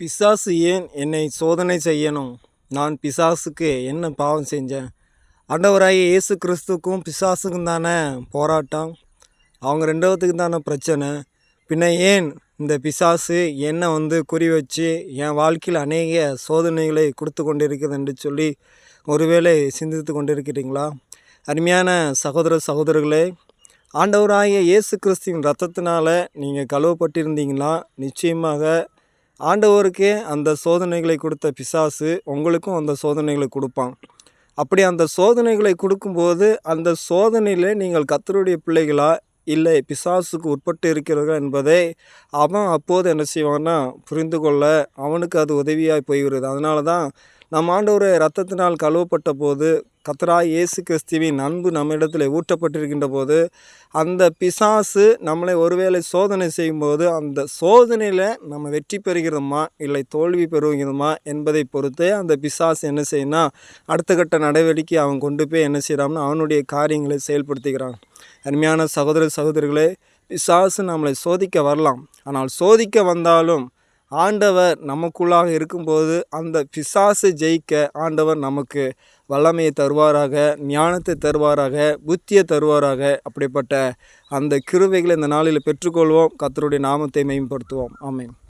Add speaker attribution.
Speaker 1: பிசாசு ஏன் என்னை சோதனை செய்யணும்? நான் பிசாசுக்கு என்ன பாவம் செஞ்சேன்? ஆண்டவராகிய இயேசு கிறிஸ்துக்கும் பிசாசுக்கும் தானே போராட்டம். அவங்க ரெண்டாவதுக்கு தானே பிரச்சனை. பின்ன ஏன் இந்த பிசாசு என்னை வந்து குறி வச்சு என் வாழ்க்கையில் அநேக சோதனைகளை கொடுத்து கொண்டிருக்குது என்று சொல்லி ஒருவேளை சிந்தித்து கொண்டிருக்கிறீங்களா? அருமையான சகோதர சகோதரர்களே ஆண்டவராகிய இயேசு கிறிஸ்துவின் ரத்தத்தினால் நீங்கள் கழுவப்பட்டிருந்தீங்கன்னா நிச்சயமாக ஆண்டவருக்கே அந்த சோதனைகளை கொடுத்த பிசாசு உங்களுக்கும் அந்த சோதனைகளை கொடுப்பான். அப்படி அந்த சோதனைகளை கொடுக்கும்போது அந்த சோதனையில் நீங்கள் கத்தருடைய பிள்ளைகளா? இல்லை பிசாசுக்கு உட்பட்டு இருக்கிறார்கள் என்பதை அவன் அப்போது என்ன செய்வான்னா புரிந்து கொள்ள அவனுக்கு அது உதவியாக போய்விடுது. அதனால தான் நம் ஆண்டவர் ரத்தத்தினால் கழுவப்பட்ட போது கத்ரா இயேசு கிறிஸ்துவின் அன்பு நம்மிடத்தில் ஊட்டப்பட்டிருக்கின்ற போது அந்த பிசாசு நம்மளை ஒருவேளை சோதனை செய்யும்போது அந்த சோதனையில் நம்ம வெற்றி பெறுகிறோமா? இல்லை தோல்வி பெறுகிறோமா? என்பதை பொறுத்தே அந்த பிசாசு என்ன செய்யணும்னா அடுத்த கட்ட நடவடிக்கை அவன் கொண்டு போய் என்ன செய்கிறான்னா அவனுடைய காரியங்களை செயல்படுத்துகிறான். அருமையான சகோதர சகோதரிகளே பிசாசு நம்மளை சோதிக்க வரலாம். ஆனால் சோதிக்க வந்தாலும் ஆண்டவர் நமக்குள்ளாக இருக்கும்போது அந்த பிசாசு ஜெயிக்க ஆண்டவர் நமக்கு வல்லமையை தருவாராக ஞானத்தை தருவாராக புத்தியை தருவாராக. அப்படிப்பட்ட அந்த கிருவைகளை இந்த நாளில் பெற்றுக்கொள்வோம். கத்தருடைய நாமத்தை மேம்படுத்துவோம். ஆமென்.